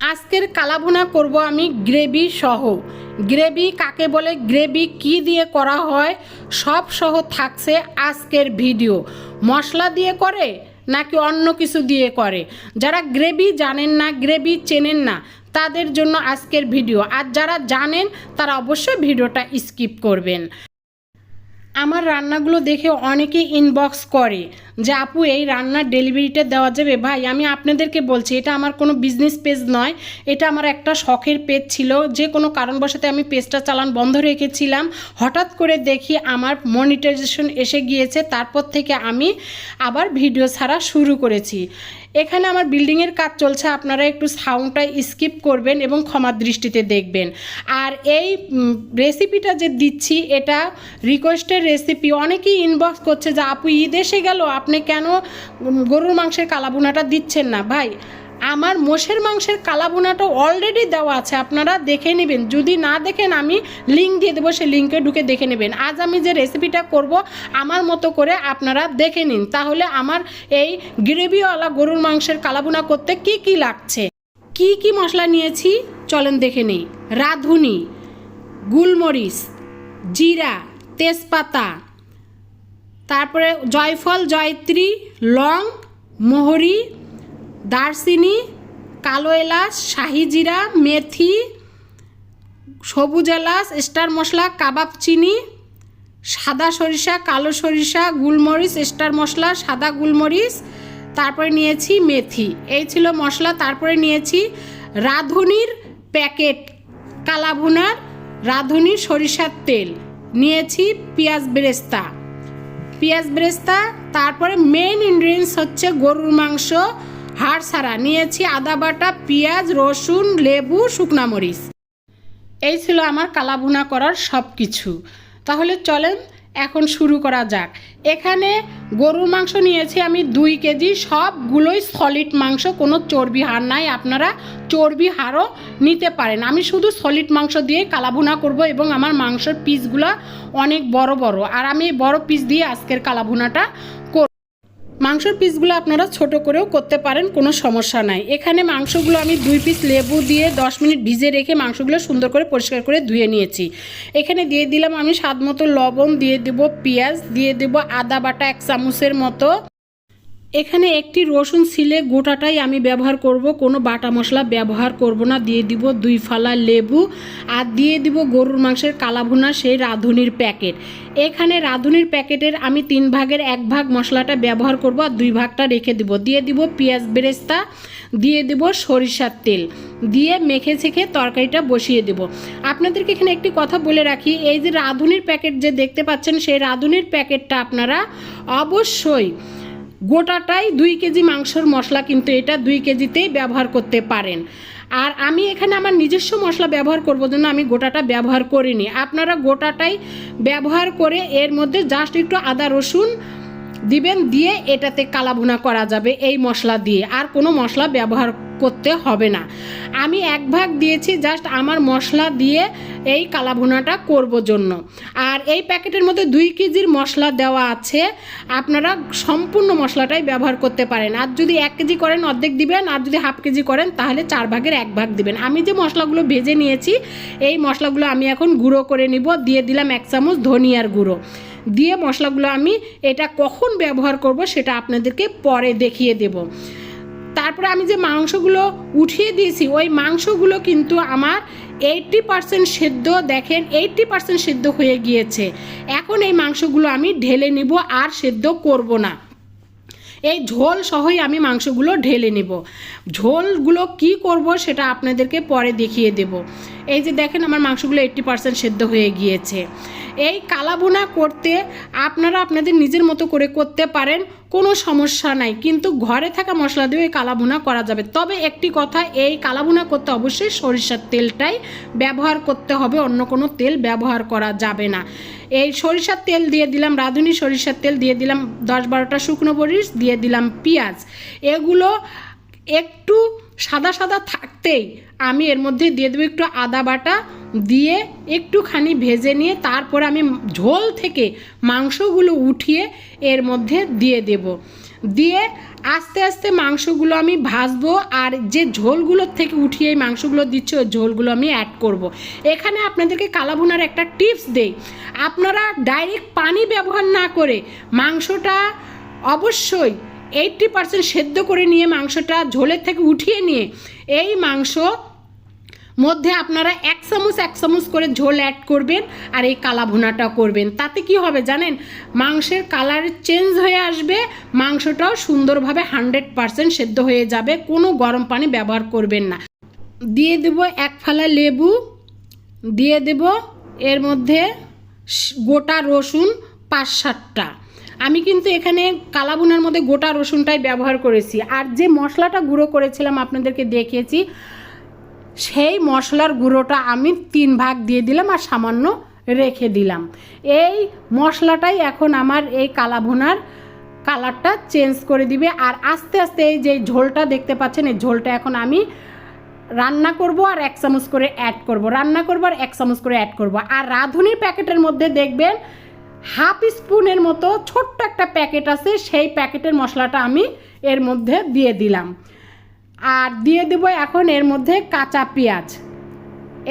আজকের কালাভুনা করব আমি গ্রেভি সহ। গ্রেভি কাকে বলে? গ্রেভি কি দিয়ে করা হয়? সব সহ থাকছে আজকের ভিডিও। মশলা দিয়ে করে নাকি অন্য কিছু দিয়ে করে? যারা গ্রেভি জানেন না, গ্রেভি চেনেন না, তাদের জন্য আজকের ভিডিও। আর যারা জানেন, তারা অবশ্যই ভিডিওটা স্কিপ করবেন। আমার রান্নাগুলো দেখে অনেকে ইনবক্স করে যে, আপু, এই রান্নার ডেলিভারিটা দেওয়া যাবে? ভাই, আমি আপনাদেরকে বলছি, এটা আমার কোনো বিজনেস পেজ নয়। এটা আমার একটা শখের পেজ ছিল। যে কোনো কারণবশতে আমি পেজটা চালান বন্ধ রেখেছিলাম। হঠাৎ করে দেখি আমার মনিটাইজেশন এসে গিয়েছে। তারপর থেকে আমি আবার ভিডিও ছাড়া শুরু করেছি। এখানে আমার বিল্ডিংয়ের কাজ চলছে। আপনারা একটু সাউন্ডটা স্কিপ করবেন এবং ক্ষমা দৃষ্টিতে দেখবেন। এই রেসিপিটা যে দিচ্ছি, এটা রিকোয়েস্টের রেসিপি অনেকেই ইনবক্স করছে যে, আপু, ঈদ এসে গেল, আপনি কেন গরুর মাংসের কালাভুনাটা দিচ্ছেন না? ভাই, আমার মোষের মাংসের কালাভুনাটা অলরেডি দেওয়া আছে, আপনারা দেখে নেবেন। যদি না দেখেন, আমি লিঙ্ক দিয়ে দেবো, সেই লিঙ্কে ঢুকে দেখে নেবেন। আজ আমি যে রেসিপিটা করব, আমার মতো করে আপনারা দেখে নিন। তাহলে আমার এই গ্রেভিওয়ালা গরুর মাংসের কালাভুনা করতে কি কি লাগছে? কি কি মশলা নিয়েছি? চলেন দেখে নিই। রাঁধুনি। গুলমরিচ, জিরা, তেজপাতা, তারপরে জয়ফল, জয়ত্রী, লং, মোহরি, দারচিনি, কালো এলাচ, শাহি জিরা, মেথি, সবুজ এলাচ, স্টার মশলা, কাবাব চিনি, সাদা সরিষা, কালো সরিষা, গুলমরিচ, স্টার মশলা, সাদা গুলমরিচ, তারপরে নিয়েছি মেথি। এই ছিল মশলা, তারপরে নিয়েছি রাঁধুনির প্যাকেট, কালাভুনার রাঁধুনির সরিষার তেল, নিয়েছি পেঁয়াজ বেরেস্তা। পেঁয়াজ বেরেস্তা, তারপরে মেন ইনগ্রিডিয়েন্টস হচ্ছে গরুর মাংস, হাড় ছাড়া। নিয়েছি আদা বাটা, পেঁয়াজ, রসুন, লেবু, শুকনা মরিচ। এই ছিল আমার কালাভুনা করার সব কিছু তাহলে চলেন, এখন শুরু করা যাক। এখানে গরুর মাংস নিয়েছি আমি দুই কেজি, সবগুলোই সলিড মাংস, কোনো চর্বি হার নাই, আপনারা চর্বি হারও নিতে পারেন। আমি শুধু সলিড মাংস দিয়ে কালাভুনা করব এবং আমার মাংসের পিসগুলো অনেক বড় বড়। আর আমি বড় পিস দিয়ে আজকের কালাভুনাটা মাংসের পিসগুলো আপনারা ছোট করেও করতে পারেন, কোনো সমস্যা নাই। এখানে মাংসগুলো আমি দুই পিস লেবু দিয়ে দশ মিনিট ভিজে রেখে মাংসগুলো সুন্দর করে পরিষ্কার করে ধুয়ে নিয়েছি। এখানে দিয়ে দিলাম আমি স্বাদ মতো লবণ, দিয়ে দেবো পেঁয়াজ, দিয়ে দেবো আদা বাটা এক চামচের মতো। এখানে একটি রসুন সিলে গোটাটাই আমি ব্যবহার করব, কোনো বাটা মশলা ব্যবহার করব না। দিয়ে দিব দুই ফালা লেবু আর দিয়ে দিব গরুর মাংসের কালাভুনা, সেই রাঁধুনির প্যাকেট। এখানে রাঁধুনির প্যাকেটের আমি তিন ভাগের এক ভাগ মশলাটা ব্যবহার করব আর দুই ভাগটা রেখে দিব। দিয়ে দিব পেঁয়াজ বেরেস্তা, দিয়ে দিব সরিষার তেল, দিয়ে মেখে ছেখে তরকারিটা বসিয়ে দেব। আপনাদেরকে এখানে একটি কথা বলে রাখি, এই যে রাঁধুনির প্যাকেট যে দেখতে পাচ্ছেন, সেই রাঁধুনির প্যাকেটটা আপনারা অবশ্যই গোটাটাই দুই কেজি মাংসর মশলা কিন্তু এটা দুই কেজিতেই ব্যবহার করতে পারেন। আর আমি এখানে আমার নিজস্ব মশলা ব্যবহার করব জন্য আমি গোটাটা ব্যবহার করিনি। আপনারা গোটাটাই ব্যবহার করে এর মধ্যে জাস্ট একটু আদা রসুন দিবেন দিয়ে এটাতে কালাভুনা করা যাবে, এই মশলা দিয়ে। আর কোনো মশলা ব্যবহার করতে হবে না। আমি এক ভাগ দিয়েছি জাস্ট আমার মশলা দিয়ে এই কালাভুনাটা করব জন্য। আর এই প্যাকেটের মধ্যে দুই কেজির মশলা দেওয়া আছে। আপনারা সম্পূর্ণ মশলাটাই ব্যবহার করতে পারেন। আর যদি এক কেজি করেন, অর্ধেক দিবেন, আর যদি হাফ কেজি করেন, তাহলে চার ভাগের এক ভাগ দিবেন। আমি যে মশলাগুলো ভেজে নিয়েছি, এই মশলাগুলো আমি এখন গুঁড়ো করে নিব। দিয়ে দিলাম এক চামচ ধনিয়ার গুঁড়ো। দিয়ে মশলাগুলো আমি এটা কখন ব্যবহার করব সেটা আপনাদেরকে পরে দেখিয়ে দেব। তারপরে আমি যে মাংসগুলো উঠিয়ে দিয়েছি, ওই মাংসগুলো কিন্তু আমার এইটটি পার্সেন্ট সেদ্ধ, দেখেন এইটটি পার্সেন্ট সেদ্ধ হয়ে গিয়েছে। এখন এই মাংসগুলো আমি ঢেলে নিব, আর সেদ্ধ করব না। এই ঝোল সহই আমি মাংসগুলো ঢেলে নেব। ঝোলগুলো কি করব সেটা আপনাদেরকে পরে দেখিয়ে দেব। এই যে দেখেন আমার মাংসগুলো এইট্টি পার্সেন্ট সেদ্ধ হয়ে গিয়েছে। এই কালাভুনা করতে আপনারা আপনাদের নিজের মতো করে করতে পারেন, কোনো সমস্যা নাই। কিন্তু ঘরে থাকা মশলা দিয়ে এই কালাভুনা করা যাবে। তবে একটি কথা, এই কালাভুনা করতে অবশ্যই সরিষার তেলটাই ব্যবহার করতে হবে, অন্য কোনো তেল ব্যবহার করা যাবে না। এই সরিষার তেল দিয়ে দিলাম রাঁধুনি, সরিষার তেল দিয়ে দিলাম দশ বারোটা শুকনো মরিচ, দিয়ে দিলাম পেঁয়াজ। এগুলো একটু সাদা সাদা থাকতেই আমি এর মধ্যে দিয়ে দেবো একটু আদা বাটা দিয়ে একটুখানি ভেজে নিয়ে তারপরে আমি ঝোল থেকে মাংসগুলো উঠিয়ে এর মধ্যে দিয়ে দেব দিয়ে আস্তে আস্তে মাংসগুলো আমি ভাজবো আর যে ঝোলগুলোর থেকে উঠিয়ে এই মাংসগুলো দিচ্ছে, ওই ঝোলগুলো আমি অ্যাড করব। এখানে আপনাদেরকে কালাভুনার একটা টিপস দেই আপনারা ডাইরেক্ট পানি ব্যবহার না করে মাংসটা অবশ্যই এইট্টি পার্সেন্ট সেদ্ধ করে নিয়ে মাংসটা ঝোলের থেকে উঠিয়ে নিয়ে এই মাংস মধ্যে আপনারা এক চামচ এক চামচ করে ঝোল অ্যাড করবেন আর এই কালা ভুনাটা করবেন। তাতে কি হবে জানেন? মাংসের কালার চেঞ্জ হয়ে আসবে, মাংসটাও সুন্দরভাবে হান্ড্রেড পারসেন্ট সেদ্ধ হয়ে যাবে, কোনো গরম পানি ব্যবহার করবেন না। দিয়ে দেব এক ফালা লেবু, দিয়ে দেব এর মধ্যে গোটা রসুন পাঁচ সাতটা। আমি কিন্তু এখানে কালাবুনার মধ্যে গোটা রসুনটাই ব্যবহার করেছি। আর যে মশলাটা গুঁড়ো করেছিলাম, আপনাদেরকে দেখিয়েছি সেই মশলার গুঁড়োটা আমি তিন ভাগ দিয়ে দিলাম আর সামান্য রেখে দিলাম। এই মশলাটাই এখন আমার এই কালাভুনার কালারটা চেঞ্জ করে দিবে আর আস্তে আস্তে এই যে ঝোলটা দেখতে পাচ্ছেন, এই ঝোলটা এখন আমি রান্না করব আর এক চামচ করে অ্যাড করব। রান্না করব আর এক চামচ করে অ্যাড করব। আর রাঁধুনির প্যাকেটের মধ্যে দেখবেন হাফ স্পুনের মতো ছোট্ট একটা প্যাকেট আছে, সেই প্যাকেটের মশলাটা আমি এর মধ্যে দিয়ে দিলাম। আর দিয়ে দেব এখন এর মধ্যে কাঁচা পেঁয়াজ।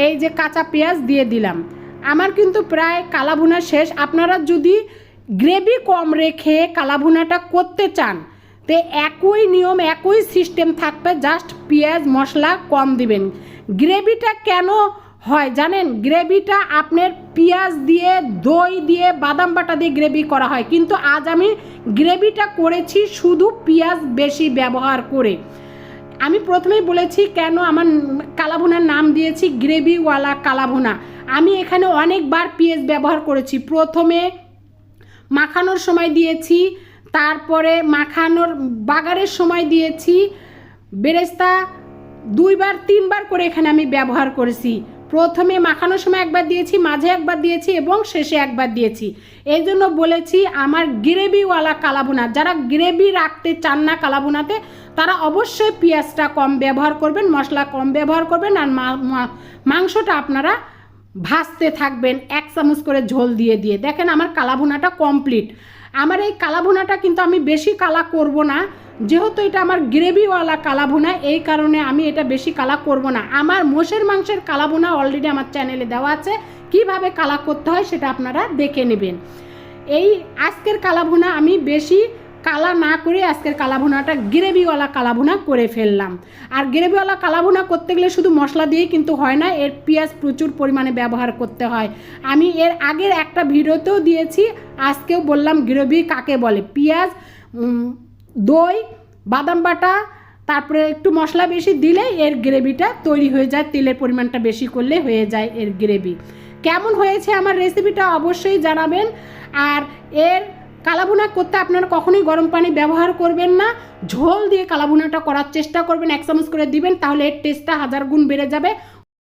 এই যে কাঁচা পেঁয়াজ দিয়ে দিলাম। আমার কিন্তু প্রায় কালাভুনা শেষ। আপনারা যদি গ্রেভি কম রেখে কালাভুনাটা করতে চান, তো একই নিয়ম, একই সিস্টেম থাকবে। জাস্ট পেঁয়াজ, মশলা কম দিবেন। গ্রেভিটা কেন হয় জানেন? গ্রেভিটা আপনার পেঁয়াজ দিয়ে, দই দিয়ে, বাদাম বাটা দিয়ে গ্রেভি করা হয়। কিন্তু আজ আমি গ্রেভিটা করেছি শুধু পেঁয়াজ বেশি ব্যবহার করে। আমি প্রথমেই বলেছি কেন আমার কালাভুনার নাম দিয়েছি গ্রেভিওয়ালা কালাভুনা। আমি এখানে অনেকবার পিএস ব্যবহার করেছি। প্রথমে মাখানোর সময় দিয়েছি, তারপরে মাখানোর বাগারের সময় দিয়েছি। বেরেস্তা দুইবার, তিনবার করে এখানে আমি ব্যবহার করেছি। প্রথমে মাখানোর সময় একবার দিয়েছি, মাঝে একবার দিয়েছি এবং শেষে একবার দিয়েছি। এই জন্য বলেছি আমার গ্রেভিওয়ালা কালাবোনা যারা গ্রেভি রাখতে চান না কালাবোনাতে তারা অবশ্যই পেঁয়াজটা কম ব্যবহার করবেন, মশলা কম ব্যবহার করবেন আর মাংসটা আপনারা ভাজতে থাকবেন, এক চামচ করে ঝোল দিয়ে দিয়ে। দেখেন আমার কালাভুনাটা কমপ্লিট আমার এই কালাভুনাটা কিন্তু আমি বেশি কালা করব না যেহেতু এটা আমার গ্রেভিওয়ালা কালাভুনা, এই কারণে আমি এটা বেশি কালা করব না। আমার মোষের মাংসের কালাভুনা অলরেডি আমার চ্যানেলে দেওয়া আছে। কীভাবে কালা করতে হয় সেটা আপনারা দেখে নেবেন। এই আজকের কালাভুনা আমি বেশি কালা না করে আজকের কালাভুনাটা গ্রেভিওয়ালা কালাভুনা করে ফেললাম। আর গ্রেভিওয়ালা কালাভুনা করতে গেলে শুধু মশলা দিয়েই কিন্তু হয় না, এর পেঁয়াজ প্রচুর পরিমাণে ব্যবহার করতে হয়। আমি এর আগের একটা ভিডিওতেও দিয়েছি, আজকেও বললাম গ্রেভি কাকে বলে? পেঁয়াজ দই, বাদাম বাটা, তারপরে একটু মশলা বেশি দিলে এর গ্রেভিটা তৈরি হয়ে যায়, তেলের পরিমাণটা বেশি করলে হয়ে যায় এর গ্রেভি। কেমন হয়েছে আমার রেসিপিটা অবশ্যই জানাবেন। আর এর কালাভুনা করতে আপনারা কখনোই গরম পানি ব্যবহার করবেন না। ঝোল দিয়ে কালাভুনাটা করার চেষ্টা করবেন, এক চামচ করে দিবেন, তাহলে এর টেস্টটা হাজার গুণ বেড়ে যাবে।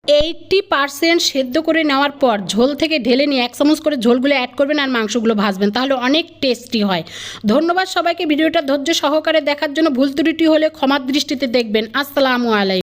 এইটটি পার্সেন্ট সেদ্ধ করে নেওয়ার পর ঝোল থেকে ঢেলে নিয়ে এক চামচ করে ঝোলগুলো অ্যাড করবেন আর মাংসগুলো ভাজবেন, তাহলে অনেক টেস্টি হয়। ধন্যবাদ সবাইকে, ভিডিওটা ধৈর্য সহকারে দেখার জন্য ভুল ত্রুটি হলে ক্ষমার দৃষ্টিতে দেখবেন। আসসালামু আলাইকুম